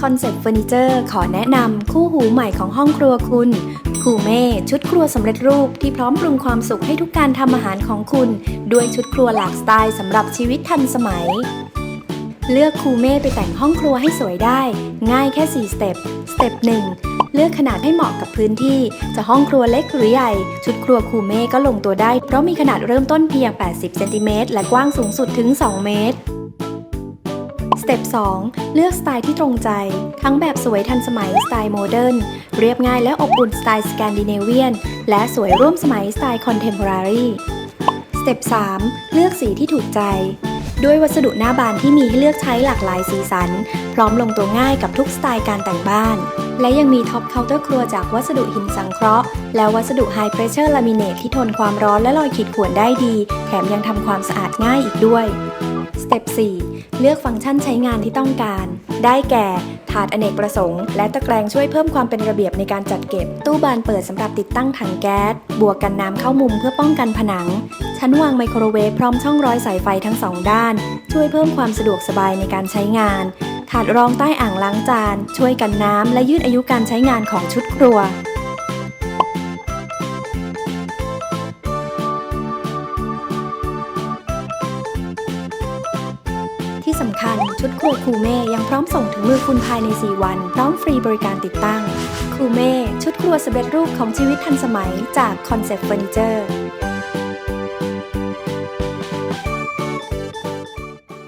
Concept Furniture ขอแนะนำคู่หูใหม่ของห้องครัวคุณคูเม่ชุดครัวสำเร็จรูปที่พร้อมปรุงความสุขให้ทุกการทำอาหารของคุณ ด้วยชุดครัวหลากสไตล์สำหรับชีวิตทันสมัย เลือกคูเม่ไปแต่งห้องครัวให้สวยได้ ง่ายแค่ 4 สเต็ป สเต็ป 1 เลือกขนาดให้เหมาะกับพื้นที่ จะห้องครัวเล็กหรือใหญ่ ชุดครัวคูเม่ก็ลงตัวได้ เพราะมีขนาดเริ่มต้นเพียง 80 เซนติเมตรและกว้างสูงสุดถึง 2 เมตร เต็ป2เลือกสไตล์ที่ตรงใจ ทั้งแบบสวยทันสมัยสไตล์โมเดิร์นเรียบง่ายและอบอุ่นสไตล์สแกนดิเนเวียน และสวยร่วมสมัยสไตล์คอนเทมพอรารีสเต็ป3เลือกสีที่ถูกใจ ด้วยวัสดุหน้าบานที่มีให้เลือกใช้หลากหลายสีสัน พร้อมลงตัวง่ายกับทุกสไตล์การแต่งบ้าน และยังมีท็อปเคาน์เตอร์ครัวจากวัสดุหินสังเคราะห์ และวัสดุไฮเพรสเชอร์ลามิเนตที่ทนความร้อนและรอยขีดข่วนได้ดี แถมยังทำความสะอาดง่ายอีกด้วยสเต็ป4เลือกฟังก์ชันใช้งานที่ต้องการ ได้แก่ถาดอเนกประสงค์และตะแกรงช่วยเพิ่มความเป็นระเบียบในการจัดเก็บ ตู้บานเปิดสำหรับติดตั้งถังแก๊ส บวกกันน้ำเข้ามุมเพื่อป้องกันผนัง ชั้นวางไมโครเวฟพร้อมช่องร้อยสายไฟทั้งสองด้าน ช่วยเพิ่มความสะดวกสบายในการใช้งาน ถาดรองใต้อ่างล้างจาน ช่วยกันน้ำและยืดอายุการใช้งานของชุดครัวที่สำคัญ ชุดครัวคูเม่ยังพร้อมส่งถึงมือคุณภายใน 4 วัน พร้อมฟรีบริการติดตั้งคูเม่ชุดครัวสเร็จรูปของชีวิตทันสมัยจาก Concept Furniture